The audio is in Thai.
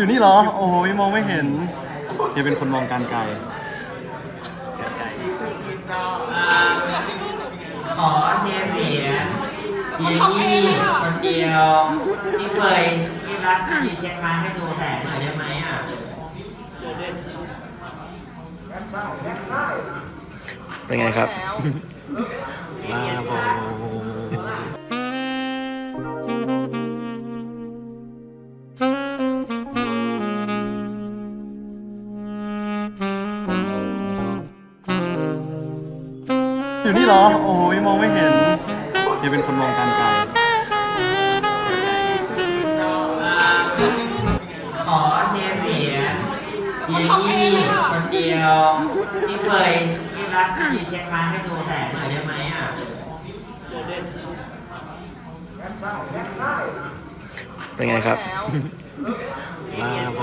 อยู่นี่เหรอ โอ้ยมองไม่เห็นเฮียเป็นคนมองการไกลขอเชียร์เสียงเชียร์ยี่คนเดียวที่เคยที่รักที่เชียงรายให้ดูแสงหน่อยได้ไหมอะเป็นไงครับลาโบ อยู่นี่เหรอ โอ้ยมองไม่เห็นเฮียเป็นคนมองการไกลขอเชียร์เสียงเชียร์ยี่คนเดียวที่เคยที่รักที่เชียงรายให้ดูแสงหน่อยได้ไหมอะเป็นไงครับลาโบ